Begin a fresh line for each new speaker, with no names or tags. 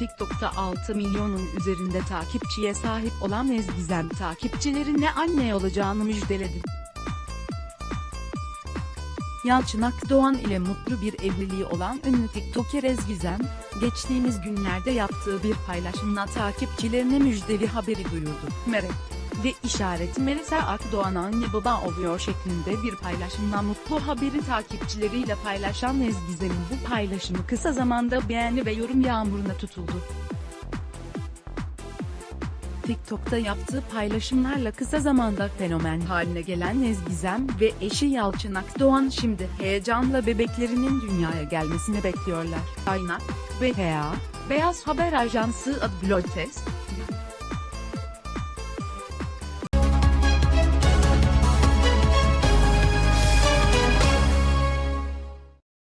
TikTok'ta 6 milyonun üzerinde takipçiye sahip olan Ezgizem takipçilerine anne olacağını müjdeledi. Yalçın Akdoğan ile mutlu bir evliliği olan ünlü TikToker Ezgizem, geçtiğimiz günlerde yaptığı bir paylaşımla takipçilerine müjdeli haberi duyurdu. Merak ve işareti Melisa Akdoğan anne baba oluyor şeklinde bir paylaşımla mutlu haberi takipçileriyle paylaşan Ezgizem'in bu paylaşımı kısa zamanda beğeni ve yorum yağmuruna tutuldu. TikTok'ta yaptığı paylaşımlarla kısa zamanda fenomen haline gelen Ezgizem ve eşi Yalçın Akdoğan şimdi heyecanla bebeklerinin dünyaya gelmesini bekliyorlar. Kaynak, BHA, Beyaz Haber Ajansı Adblotes,